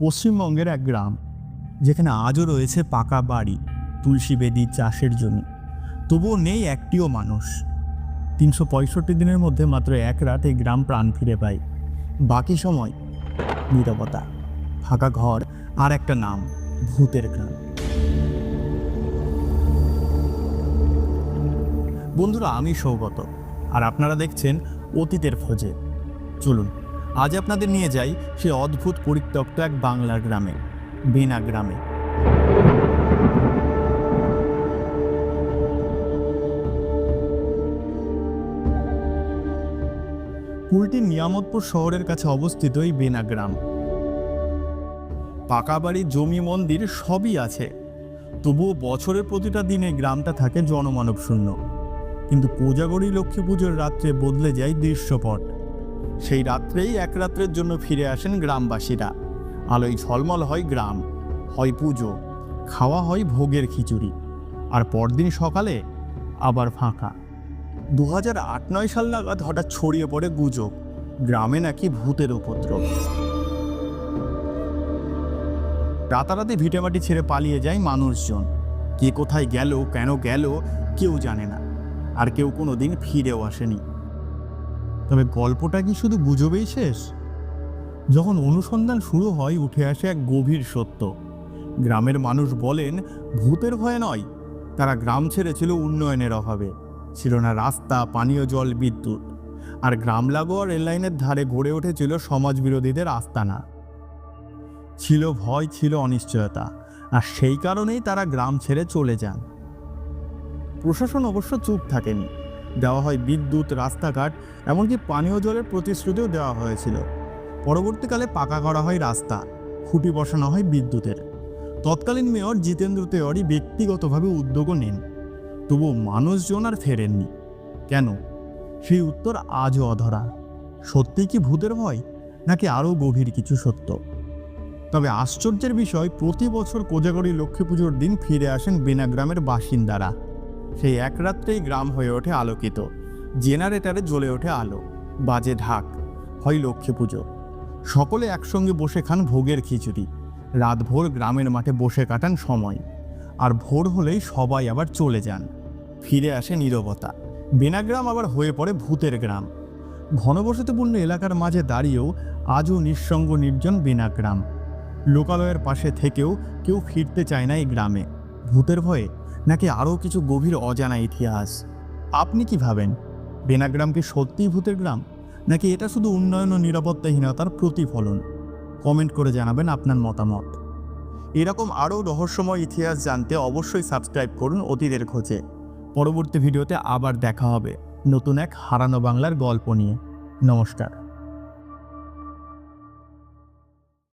পশ্চিমবঙ্গের এক গ্রাম, যেখানে আজও রয়েছে পাকা বাড়ি, তুলসী বেদি চাষের জমি। তবুও নেই একটিও মানুষ। তিনশো পঁয়ষট্টি দিনের মধ্যে মাত্র এক রাত এই গ্রাম প্রাণ ফিরে পায়। বাকি সময় নীরবতা, ফাঁকা ঘর আর একটা নাম, ভূতের গ্রাম। বন্ধুরা, আমি সৌগত, আর আপনারা দেখছেন অতীতের খোঁজে। চলুন আজ আপনাদের নিয়ে যাই সে অদ্ভুত পরিত্যক্ত এক বাংলার গ্রামে, বেনা গ্রামে। কুলটির নিয়ামতপুর শহরের কাছে অবস্থিত এই বেনা গ্রাম। পাকা বাড়ি জমি মন্দির সবই আছে। তবুও বছরের প্রতিটা দিনে গ্রামটা থাকে জনমানব শূন্য কিন্তু কোজাগরী লক্ষ্মী পুজোর রাত্রে বদলে যায় দৃশ্যপট। সেই রাত্রেই এক রাত্রের জন্য ফিরে আসেন গ্রামবাসীরা। আলোয় ঝলমল হয় গ্রাম, হয় পুজো, খাওয়া হয় ভোগের খিচুড়ি, আর পরদিন সকালে আবার ফাঁকা। দু হাজার আট নয় সাল নাগাদ হঠাৎ ছড়িয়ে পড়ে গুজব, গ্রামে নাকি ভূতের উপদ্রব। রাতারাতি ভিটেমাটি ছেড়ে পালিয়ে যায় মানুষজন। কে কোথায় গেল, কেন গেল, কেউ জানে না। আর কেউ কোনো দিন ফিরেও আসেনি। তবে গল্পটা কি শুধু গুজবেই শেষ? যখন অনুসন্ধান শুরু হয়, উঠে আসে এক গভীর সত্য। গ্রামের মানুষ বলেন, ভূতের ভয়ে নয়। তারা গ্রাম ছেড়েছিল উন্নয়নের অভাবে। ছিল না রাস্তা, পানীয় জল, বিদ্যুৎ। আর গ্রাম লাগোয়া রেললাইনের ধারে গড়ে উঠেছিল সমাজ বিরোধীদের আস্তানা। ছিল ভয়, ছিল অনিশ্চয়তা। আর সেই কারণেই তারা গ্রাম ছেড়ে চলে যান। প্রশাসন অবশ্য চুপ থাকেনি। দেওয়া হয় বিদ্যুৎ, রাস্তাঘাট, এমনকি পানীয় জলের প্রতিশ্রুতিও দেওয়া হয়েছিল। পরবর্তীকালে পাকা করা হয় রাস্তা, খুঁটি বসানো হয় বিদ্যুতের। তৎকালীন মেয়র জিতেন্দ্র তেওয়ারি ব্যক্তিগতভাবে উদ্যোগও নেন। তবু মানুষজন আর ফেরেননি। কেন? সেই উত্তর আজও অধরা। সত্যি কি ভূতের ভয়, নাকি আরও গভীর কিছু সত্য? তবে আশ্চর্যের বিষয়, প্রতি বছর কোজাগরী লক্ষ্মী পুজোর দিন ফিরে আসেন বেনাগ্রামের বাসিন্দারা। সেই এক রাত্রেই গ্রাম হয়ে ওঠে আলোকিত। জেনারেটারে জ্বলে ওঠে আলো। বাজে ঢাক। হয় লক্ষ্মী পুজো। সকলে একসঙ্গে বসে খান ভোগের খিচুড়ি। রাতভোর গ্রামের মাঠে বসে কাটান সময়। আর ভোর হলেই সবাই আবার চলে যান। ফিরে আসে নীরবতা। বেনাগ্রাম আবার হয়ে পড়ে ভূতের গ্রাম। ঘনবসতিপূর্ণ এলাকার মাঝে দাঁড়িয়েও আজও নিঃসঙ্গ নির্জন বেনাগ্রাম। লোকালয়ের পাশে থেকেও কেউ ফিরতে চায় না এই গ্রামে। ভূতের ভয়ে নাকি আরও কিছু গভীর অজানা ইতিহাস? আপনি কি ভাবেন, বেনাগ্রাম কি সত্যিই ভূতের গ্রাম? নাকি এটা শুধু উন্নয়ন ও নিরাপত্তাহীনতার প্রতিফলন? কমেন্ট করে জানাবেন আপনার মতামত। এরকম আরও রহস্যময় ইতিহাস জানতে অবশ্যই সাবস্ক্রাইব করুন অতীতের খোঁজে। পরবর্তী ভিডিওতে আবার দেখা হবে নতুন এক হারানো বাংলার গল্প নিয়ে। নমস্কার।